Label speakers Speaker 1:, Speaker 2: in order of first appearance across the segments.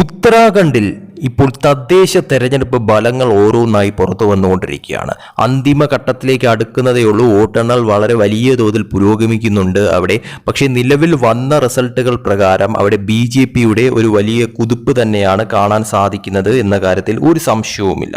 Speaker 1: ഉത്തരാഖണ്ഡിൽ ഇപ്പോൾ തദ്ദേശ തെരഞ്ഞെടുപ്പ് ബലങ്ങൾ ഓരോന്നായി പുറത്തു വന്നുകൊണ്ടിരിക്കുകയാണ്. അന്തിമഘട്ടത്തിലേക്ക് അടുക്കുന്നതേ ഉള്ളൂ. വോട്ടെണ്ണൽ വളരെ വലിയ തോതിൽ പുരോഗമിക്കുന്നുണ്ട് അവിടെ. പക്ഷേ നിലവിൽ വന്ന റിസൾട്ടുകൾ പ്രകാരം അവിടെ ബി ജെ പിയുടെ ഒരു വലിയ കുതിപ്പ് തന്നെയാണ് കാണാൻ സാധിക്കുന്നത് എന്ന കാര്യത്തിൽ ഒരു സംശയവുമില്ല.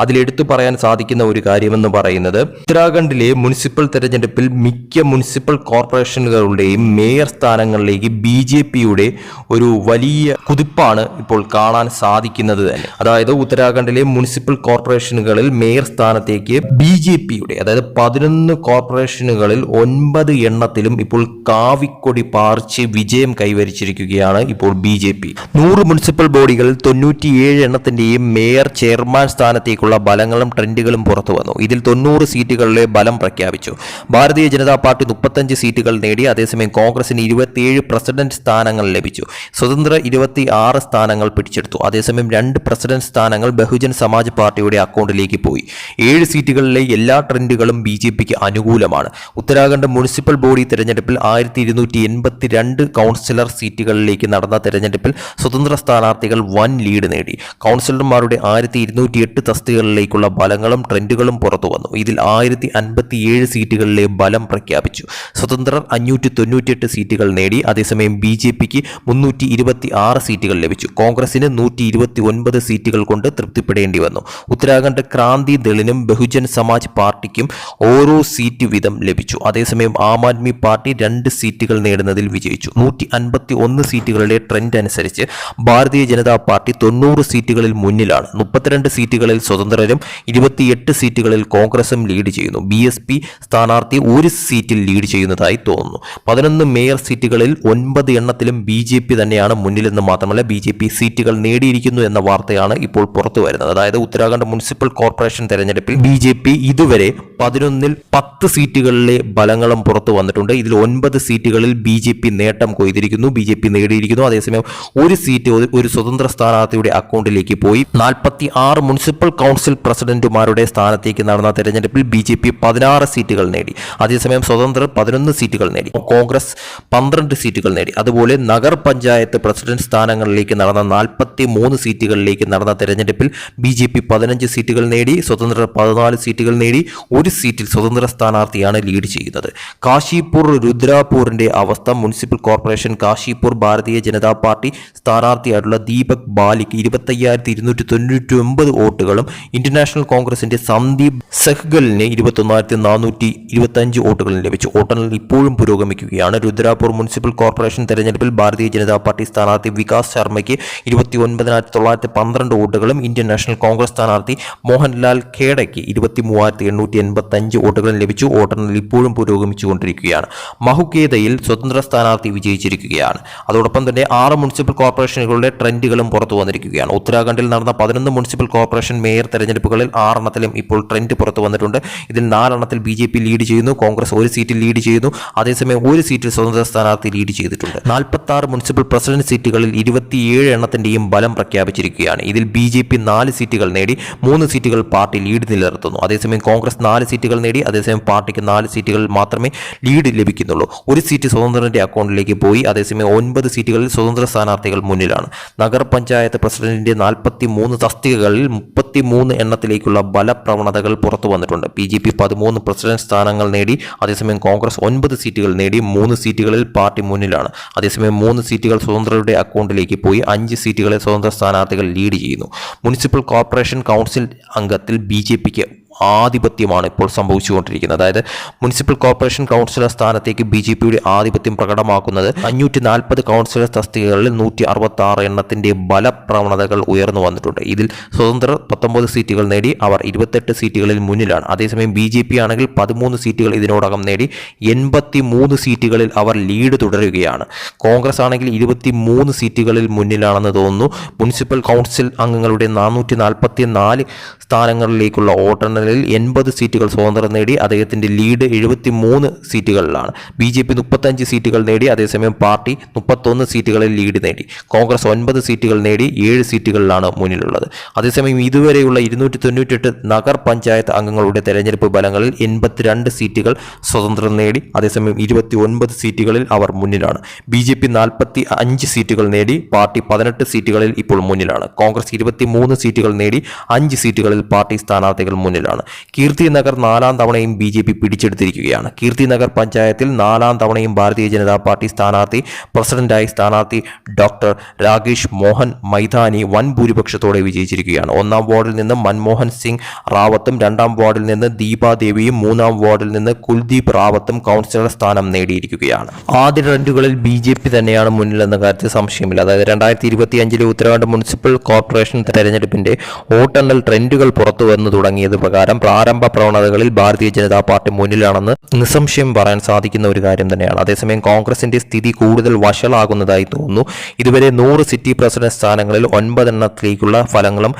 Speaker 1: അതിലെടുത്തു പറയാൻ സാധിക്കുന്ന ഒരു കാര്യമെന്ന് പറയുന്നത് ഉത്തരാഖണ്ഡിലെ മുനിസിപ്പൽ തെരഞ്ഞെടുപ്പിൽ മിക്ക മുനിസിപ്പൽ കോർപ്പറേഷനുകളുടെയും മേയർ സ്ഥാനങ്ങളിലേക്ക് ബി ജെ പിയുടെ ഒരു വലിയ കുതിപ്പാണ് ഇപ്പോൾ കാണാൻ സാധിക്കുന്നത്. തന്നെ. അതായത് ഉത്തരാഖണ്ഡിലെ മുനിസിപ്പൽ കോർപ്പറേഷനുകളിൽ മേയർ സ്ഥാനത്തേക്ക് ബി ജെ പിയുടെ അതായത് പതിനൊന്ന് കോർപ്പറേഷനുകളിൽ ഒൻപത് എണ്ണത്തിലും ഇപ്പോൾ കാവിക്കൊടി പാർച്ച് വിജയം കൈവരിച്ചിരിക്കുകയാണ് ഇപ്പോൾ ബി ജെ പി. നൂറ് മുനിസിപ്പൽ ബോഡികളിൽ തൊണ്ണൂറ്റിയേഴ് എണ്ണത്തിന്റെയും മേയർ ചെയർമാൻ സ്ഥാനത്തേക്കുള്ള ബലങ്ങളും ട്രെൻഡുകളും പുറത്തു വന്നു. ഇതിൽ തൊണ്ണൂറ് സീറ്റുകളിലെ ബലം പ്രഖ്യാപിച്ചു. ഭാരതീയ ജനതാ പാർട്ടി മുപ്പത്തഞ്ച് സീറ്റുകൾ നേടി അതേസമയം കോൺഗ്രസിന് ഇരുപത്തിയേഴ് പ്രസിഡന്റ് സ്ഥാനങ്ങൾ ലഭിച്ചു. സ്വതന്ത്ര ഇരുപത്തി ആറ് സ്ഥാനങ്ങൾ പിടിച്ചെടുത്തു. അതേസമയം രണ്ട് പ്രസിഡന്റ് സ്ഥാനങ്ങൾ ബഹുജൻ സമാജ് പാർട്ടിയുടെ അക്കൗണ്ടിലേക്ക് പോയി. ഏഴ് സീറ്റുകളിലെ എല്ലാ ട്രെൻഡുകളും ബി ജെ പിക്ക് അനുകൂലമാണ്. ഉത്തരാഖണ്ഡ് മുനിസിപ്പൽ ബോഡി തെരഞ്ഞെടുപ്പിൽ ആയിരത്തി ഇരുന്നൂറ്റി എൺപത്തി രണ്ട് കൗൺസിലർ സീറ്റുകളിലേക്ക് നടന്ന തെരഞ്ഞെടുപ്പിൽ സ്വതന്ത്ര സ്ഥാനാർത്ഥികൾ വൻ ലീഡ് നേടി. കൗൺസിലർമാരുടെ ആയിരത്തി ഇരുന്നൂറ്റി എട്ട് തസ്തികകളിലേക്കുള്ള ബലങ്ങളും ട്രെൻഡുകളും പുറത്തു വന്നു ഇതിൽ ആയിരത്തി അൻപത്തി ഏഴ് സീറ്റുകളിലെ ബലം പ്രഖ്യാപിച്ചു. സ്വതന്ത്രർ അഞ്ഞൂറ്റി തൊണ്ണൂറ്റിയെട്ട് സീറ്റുകൾ നേടി. അതേസമയം ബി ജെ പിക്ക് മുന്നൂറ്റി ഇരുപത്തി ആറ് സീറ്റുകൾ ലഭിച്ചു. കോൺഗ്രസിന് നൂറ്റി ഇരുപത്തി ഒൻപത് സീറ്റുകൾ കൊണ്ട് തൃപ്തിപ്പെടേണ്ടി വന്നു. ഉത്തരാഖണ്ഡ് ക്രാന്തി ദളിനും ബഹുജൻ സമാജ് പാർട്ടിക്കും ഓരോ സീറ്റ് വീതം ലഭിച്ചു. അതേസമയം ആം ആദ്മി പാർട്ടി രണ്ട് സീറ്റുകൾ നേടുന്നതിൽ വിജയിച്ചു. നൂറ്റി അൻപത്തി ഒന്ന് സീറ്റുകളുടെ ട്രെൻഡ് അനുസരിച്ച് ഭാരതീയ ജനതാ പാർട്ടി തൊണ്ണൂറ് സീറ്റുകളിൽ മുന്നിലാണ്. മുപ്പത്തിരണ്ട് സീറ്റുകളിൽ സ്വതന്ത്രരും ഇരുപത്തിയെട്ട് സീറ്റുകളിൽ കോൺഗ്രസും ലീഡ് ചെയ്യുന്നു. ബി എസ് പി സ്ഥാനാർത്ഥി ഒരു സീറ്റിൽ ലീഡ് ചെയ്യുന്നതായി തോന്നുന്നു. പതിനൊന്ന് മേയർ സീറ്റുകളിൽ ഒൻപത് എണ്ണത്തിലും ബി ജെ പി തന്നെയാണ് മുന്നിലെന്ന് മാത്രമല്ല ബി ജെ പി സീറ്റുകൾ നേടിയിരിക്കുന്നു എന്ന വാർത്തയാണ് ഇപ്പോൾ പുറത്തു വരുന്നത്. അതായത് ഉത്തരാഖണ്ഡ് മുനിസിപ്പൽ കോർപ്പറേഷൻ തെരഞ്ഞെടുപ്പിൽ ബി ജെ പി ഇതുവരെ പതിനൊന്നിൽ പത്ത് സീറ്റുകളിലെ ബലങ്ങളും പുറത്തു വന്നിട്ടുണ്ട്. ഇതിൽ ഒൻപത് സീറ്റുകളിൽ ബി ജെ പി നേട്ടം കൊയ്തിരിക്കുന്നു. ബി ജെ പി നേടിയിരിക്കുന്നു. അതേസമയം ഒരു സീറ്റ് ഒരു- സ്വതന്ത്ര സ്ഥാനാർത്ഥിയുടെ അക്കൗണ്ടിലേക്ക് പോയി. നാൽപ്പത്തി ആറ് മുനിസിപ്പൽ കൗൺസിൽ പ്രസിഡന്റുമാരുടെ സ്ഥാനത്തേക്ക് നടന്ന തെരഞ്ഞെടുപ്പിൽ ബി ജെ പി പതിനാറ് സീറ്റുകൾ നേടി. അതേസമയം സ്വതന്ത്രർ പതിനൊന്ന് സീറ്റുകൾ നേടി. കോൺഗ്രസ് പന്ത്രണ്ട് സീറ്റുകൾ നേടി. അതുപോലെ നഗർ പഞ്ചായത്ത് പ്രസിഡന്റ് സ്ഥാനങ്ങളിലേക്ക് നടന്ന നാൽപ്പത്തി മൂന്ന് സീറ്റുകളിലേക്ക് നടന്ന തെരഞ്ഞെടുപ്പിൽ ബി ജെ പി പതിനഞ്ച് സീറ്റുകൾ നേടി സ്വതന്ത്രർ പതിനാല് സീറ്റുകൾ നേടി ഒരു സീറ്റിൽ സ്വതന്ത്ര സ്ഥാനാർത്ഥിയാണ് ലീഡ് ചെയ്യുന്നത്. കാശിപൂർ രുദ്രാപൂറിന്റെ അവസ്ഥ municipal corporation Kashipur Bharatiya Janata party സ്ഥാനാർത്ഥിയായിട്ടുള്ള Deepak ബാലിക്ക് ഇരുപത്തയ്യായിരത്തി ഇരുന്നൂറ്റി തൊണ്ണൂറ്റി ഒമ്പത് വോട്ടുകളും ഇന്റർനാഷണൽ കോൺഗ്രസിന്റെ സന്ദീപ് സെഹ്ഗലിന് ഇരുപത്തൊന്നായിരത്തി നാനൂറ്റി ഇരുപത്തഞ്ച് വോട്ടുകളും ലഭിച്ചു. വോട്ടെണ്ണൽ ഇപ്പോഴും പുരോഗമിക്കുകയാണ്. രുദ്രാപൂർ മുനിസിപ്പൽ കോർപ്പറേഷൻ തെരഞ്ഞെടുപ്പിൽ ഭാരതീയ ജനതാ പാർട്ടി സ്ഥാനാർത്ഥി വികാസ് ശർമ്മയ്ക്ക് ഇരുപത്തി ഒൻപതിനായിരത്തി തൊള്ളായിരത്തി പന്ത്രണ്ട് വോട്ടുകളും ഇന്ത്യൻ നാഷണൽ കോൺഗ്രസ് സ്ഥാനാർത്ഥി മോഹൻലാൽ ഖേഡയ്ക്ക് ഇരുപത്തി മൂവായിരത്തി എണ്ണൂറ്റി എൺപത്തി അഞ്ച് വോട്ടുകളും ലഭിച്ചു. വോട്ടെണ്ണൽ ഇപ്പോഴും പുരോഗമിച്ചുകൊണ്ടിരിക്കുകയാണ്. മഹുക്കേതയിൽ സ്വതന്ത്ര സ്ഥാനാർത്ഥി വിജയിച്ചിരിക്കുകയാണ്. അതോടൊപ്പം തന്നെ ആറ് മുനിസിപ്പൽ കോർപ്പറേഷനുകളുടെ ട്രെൻഡുകളും പുറത്തു വന്നിരിക്കുകയാണ്. ഉത്തരാഖണ്ഡിൽ നടന്ന പതിനൊന്ന് മുനിസിപ്പൽ കോർപ്പറേഷൻ മേയർ തെരഞ്ഞെടുപ്പുകളിൽ ആറെണ്ണത്തിലും ഇപ്പോൾ ട്രെൻഡ് പുറത്തു വന്നിട്ടുണ്ട്. ഇതിൽ നാലെണ്ണത്തിൽ ബി ജെ പി ലീഡ് ചെയ്യുന്നു. കോൺഗ്രസ് ഒരു സീറ്റിൽ ലീഡ് ചെയ്യുന്നു. അതേസമയം ഒരു സീറ്റിൽ സ്വതന്ത്ര സ്ഥാനാർത്ഥി ലീഡ് ചെയ്തിട്ടുണ്ട്. നാൽപ്പത്തി മുനിസിപ്പൽ പ്രസിഡന്റ് സീറ്റുകളിൽ ഇരുപത്തിയേഴ് എണ്ണത്തിന്റെയും ബലം പ്രഖ്യാപിച്ചിരിക്കുകയാണ് ഇതിൽ ബി ജെ പി നാല് സീറ്റുകൾ നേടി മൂന്ന് സീറ്റുകൾ പാർട്ടി ലീഡ് നിലനിർത്തുന്നു. അതേസമയം കോൺഗ്രസ് നാല് സീറ്റുകൾ നേടി അതേസമയം പാർട്ടിക്ക് നാല് സീറ്റുകൾ മാത്രമേ ലീഡ് ലഭിക്കുന്നുള്ളൂ. ഒരു സീറ്റ് സ്വതന്ത്രന്റെ അക്കൗണ്ടിലേക്ക് പോയി അതേസമയം ഒൻപത് സീറ്റുകളിൽ സ്വതന്ത്ര സ്ഥാനാർത്ഥികൾ മുന്നിലാണ്. നഗരപഞ്ചായത്ത് പ്രസിഡന്റിന്റെ നാൽപ്പത്തി മൂന്ന് തസ്തികകളിൽ മുപ്പത്തി മൂന്ന് എണ്ണത്തിലേക്കുള്ള ബലപ്രവണതകൾ പുറത്തു വന്നിട്ടുണ്ട്. ബി ജെ പി പതിമൂന്ന് പ്രസിഡന്റ് സ്ഥാനങ്ങൾ നേടി അതേസമയം കോൺഗ്രസ് ഒൻപത് സീറ്റുകൾ നേടി മൂന്ന് സീറ്റുകളിൽ പാർട്ടി മുന്നിലാണ്. അതേസമയം മൂന്ന് സീറ്റുകൾ സ്വതന്ത്രരുടെ അക്കൗണ്ടിലേക്ക് പോയി അഞ്ച് സീറ്റുകളെ സ്വതന്ത്ര സ്ഥാനാർത്ഥികൾ ലീഡ് ചെയ്യുന്നു. മുനിസിപ്പൽ കോർപ്പറേഷൻ കൗൺസിൽ അംഗത്തിൽ ബി ജെ പിക്ക് ആധിപത്യമാണ് ഇപ്പോൾ സംഭവിച്ചുകൊണ്ടിരിക്കുന്നത്. അതായത് മുനിസിപ്പൽ കോർപ്പറേഷൻ കൗൺസിലർ സ്ഥാനത്തേക്ക് ബി ജെ പിയുടെ ആധിപത്യം പ്രകടമാക്കുന്നത് അഞ്ഞൂറ്റി നാൽപ്പത് കൗൺസിലർ തസ്തികകളിൽ നൂറ്റി അറുപത്തി ആറ് എണ്ണത്തിന്റെ ബലപ്രവണതകൾ ഉയർന്നു വന്നിട്ടുണ്ട്. ഇതിൽ സ്വതന്ത്രർ പത്തൊമ്പത് സീറ്റുകൾ നേടി അവർ ഇരുപത്തെട്ട് സീറ്റുകളിൽ മുന്നിലാണ്. അതേസമയം ബി ജെ പി ആണെങ്കിൽ പതിമൂന്ന് സീറ്റുകൾ ഇതിനോടകം നേടി എൺപത്തി മൂന്ന് സീറ്റുകളിൽ അവർ ലീഡ് തുടരുകയാണ്. കോൺഗ്രസ് ആണെങ്കിൽ ഇരുപത്തി മൂന്ന് സീറ്റുകളിൽ മുന്നിലാണെന്ന് തോന്നുന്നു. മുനിസിപ്പൽ കൗൺസിൽ അംഗങ്ങളുടെ നാനൂറ്റി നാൽപ്പത്തി നാല് സ്ഥാനങ്ങളിലേക്കുള്ള വോട്ടെണ്ണലിൽ സ്ഥാനങ്ങളിൽ എൺപത് സീറ്റുകൾ സ്വതന്ത്രം നേടി അദ്ദേഹത്തിന്റെ ലീഡ് എഴുപത്തി മൂന്ന് സീറ്റുകളിലാണ്. ബി ജെ പി മുപ്പത്തഞ്ച് സീറ്റുകൾ നേടി അതേസമയം പാർട്ടി മുപ്പത്തൊന്ന് സീറ്റുകളിൽ ലീഡ് നേടി. കോൺഗ്രസ് ഒൻപത് സീറ്റുകൾ നേടി ഏഴ് സീറ്റുകളിലാണ് മുന്നിലുള്ളത്. അതേസമയം ഇതുവരെയുള്ള ഇരുന്നൂറ്റി തൊണ്ണൂറ്റെട്ട് നഗർ പഞ്ചായത്ത് അംഗങ്ങളുടെ തെരഞ്ഞെടുപ്പ് ഫലങ്ങളിൽ എൺപത്തിരണ്ട് സീറ്റുകൾ സ്വതന്ത്രം നേടി അതേസമയം ഇരുപത്തി ഒൻപത് സീറ്റുകളിൽ അവർ മുന്നിലാണ്. ബി ജെ പി നാൽപ്പത്തി അഞ്ച് സീറ്റുകൾ നേടി പാർട്ടി പതിനെട്ട് സീറ്റുകളിൽ ഇപ്പോൾ മുന്നിലാണ്. കോൺഗ്രസ് ഇരുപത്തി മൂന്ന് സീറ്റുകൾ നേടി അഞ്ച് സീറ്റുകളിൽ പാർട്ടി സ്ഥാനാർത്ഥികൾ മുന്നിലാണ്. കീർത്തി നഗർ നാലാം തവണയും ബി ജെ പി പിടിച്ചെടുത്തിരിക്കുകയാണ്. കീർത്തി നഗർ പഞ്ചായത്തിൽ നാലാം തവണയും ഭാരതീയ ജനതാ പാർട്ടി സ്ഥാനാർത്ഥി പ്രസിഡന്റായി സ്ഥാനാർത്ഥി ഡോക്ടർ രാകേഷ് മോഹൻ മൈതാനി വൻ ഭൂരിപക്ഷത്തോടെ വിജയിച്ചിരിക്കുകയാണ്. ഒന്നാം വാർഡിൽ നിന്ന് മൻമോഹൻ സിംഗ് റാവത്തും രണ്ടാം വാർഡിൽ നിന്ന് ദീപാദേവിയും മൂന്നാം വാർഡിൽ നിന്ന് കുൽദീപ് റാവത്തും കൗൺസിലർ സ്ഥാനം നേടിയിരിക്കുകയാണ്. ആദ്യ റണ്ടുകളിൽ ബി ജെ പി തന്നെയാണ് മുന്നിലെന്ന കാര്യത്തിൽ സംശയമില്ല. അതായത് രണ്ടായിരത്തി ഇരുപത്തി അഞ്ചിലെ ഉത്തരാഖണ്ഡ് മുനിസിപ്പൽ കോർപ്പറേഷൻ തെരഞ്ഞെടുപ്പിന്റെ വോട്ടെണ്ണൽ ട്രെൻഡുകൾ പുറത്തു വന്നു തുടങ്ങിയത് പ്രാരംഭ പ്രവണതകളിൽ ഭാരതീയ ജനതാ പാർട്ടി മുന്നിലാണെന്ന് നിസ്സംശയം പറയാൻ സാധിക്കുന്ന ഒരു കാര്യം തന്നെയാണ്. അതേസമയം കോൺഗ്രസിന്റെ സ്ഥിതി കൂടുതൽ വഷളാകുന്നതായി തോന്നുന്നു. ഇതുവരെ നൂറ് സിറ്റി പ്രസിഡന്റ് സ്ഥാനങ്ങളിൽ ഒൻപതെണ്ണത്തിലേക്കുള്ള ഫലങ്ങളും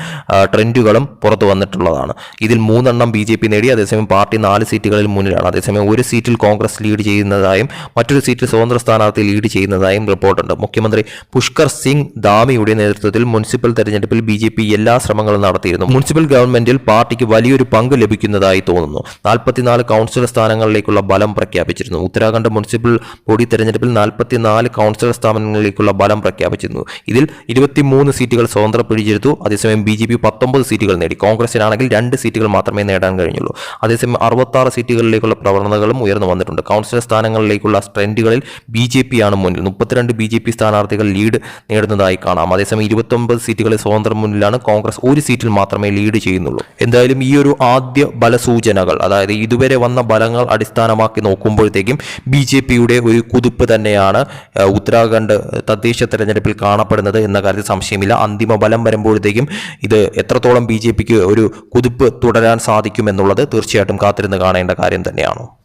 Speaker 1: ട്രെൻഡുകളും പുറത്തു വന്നിട്ടുള്ളതാണ്. ഇതിൽ മൂന്നെണ്ണം ബി ജെ പി നേടി അതേസമയം പാർട്ടി നാല് സീറ്റുകളിൽ മുന്നിലാണ്. അതേസമയം ഒരു സീറ്റിൽ കോൺഗ്രസ് ലീഡ് ചെയ്യുന്നതായും മറ്റൊരു സീറ്റിൽ സ്വതന്ത്ര സ്ഥാനാർത്ഥി ലീഡ് ചെയ്യുന്നതായും റിപ്പോർട്ടുണ്ട്. മുഖ്യമന്ത്രി പുഷ്കർ സിംഗ് ധാമിയുടെ നേതൃത്വത്തിൽ മുനിസിപ്പൽ തെരഞ്ഞെടുപ്പിൽ ബി എല്ലാ ശ്രമങ്ങളും നടത്തിയിരുന്നു. മുനിസിപ്പൽ ഗവൺമെന്റിൽ പാർട്ടിക്ക് വലിയൊരു പങ്ക് ലഭിക്കുന്നതായി തോന്നുന്നു. നാൽപ്പത്തിനാല് കൗൺസിലർ സ്ഥാനങ്ങളിലേക്കുള്ള ബലം പ്രഖ്യാപിച്ചിരുന്നു. ഉത്തരാഖണ്ഡ് മുനിസിപ്പൽ ബോഡി തെരഞ്ഞെടുപ്പിൽ നാൽപ്പത്തിനാല് കൗൺസിലർ സ്ഥാനങ്ങളിലേക്കുള്ള ബലം പ്രഖ്യാപിച്ചിരുന്നു. ഇതിൽ ഇരുപത്തിമൂന്ന് സീറ്റുകൾ സ്വതന്ത്ര പിടിച്ചെടുത്തു. അതേസമയം ബി ജെ പി പത്തൊമ്പത് സീറ്റുകൾ നേടി. കോൺഗ്രസിനാണെങ്കിൽ രണ്ട് സീറ്റുകൾ മാത്രമേ നേടാൻ കഴിഞ്ഞുള്ളൂ. അതേസമയം അറുപത്താറ് സീറ്റുകളിലേക്കുള്ള പ്രവണതകളും ഉയർന്നു വന്നിട്ടുണ്ട്. കൗൺസിലർ സ്ഥാനങ്ങളിലേക്കുള്ള ട്രെൻഡുകളിൽ ബി ജെ പി ആണ് മുന്നിൽ. മുപ്പത്തിരണ്ട് ബി ജെ പി സ്ഥാനാർത്ഥികൾ ലീഡ് നേടുന്നതായി കാണാം. അതേസമയം ഇരുപത്തൊമ്പത് സീറ്റുകളിൽ സ്വതന്ത്ര മുന്നിലാണ് കോൺഗ്രസ് ഒരു സീറ്റിൽ മാത്രമേ ലീഡ് ചെയ്യുന്നുള്ളൂ. എന്തായാലും ഈ ഒരു ആദ്യ ബലസൂചനകൾ അതായത് ഇതുവരെ വന്ന ബലങ്ങൾ അടിസ്ഥാനമാക്കി നോക്കുമ്പോഴത്തേക്കും ബി ജെ പിയുടെ ഒരു കുതിപ്പ് തന്നെയാണ് ഉത്തരാഖണ്ഡ് തദ്ദേശ തെരഞ്ഞെടുപ്പിൽ കാണപ്പെടുന്നത് എന്ന കാര്യത്തിൽ സംശയമില്ല. അന്തിമ ബലം വരുമ്പോഴത്തേക്കും ഇത് എത്രത്തോളം ബി ഒരു കുതിപ്പ് തുടരാൻ സാധിക്കുമെന്നുള്ളത് തീർച്ചയായിട്ടും കാത്തിരുന്ന് കാണേണ്ട കാര്യം തന്നെയാണ്.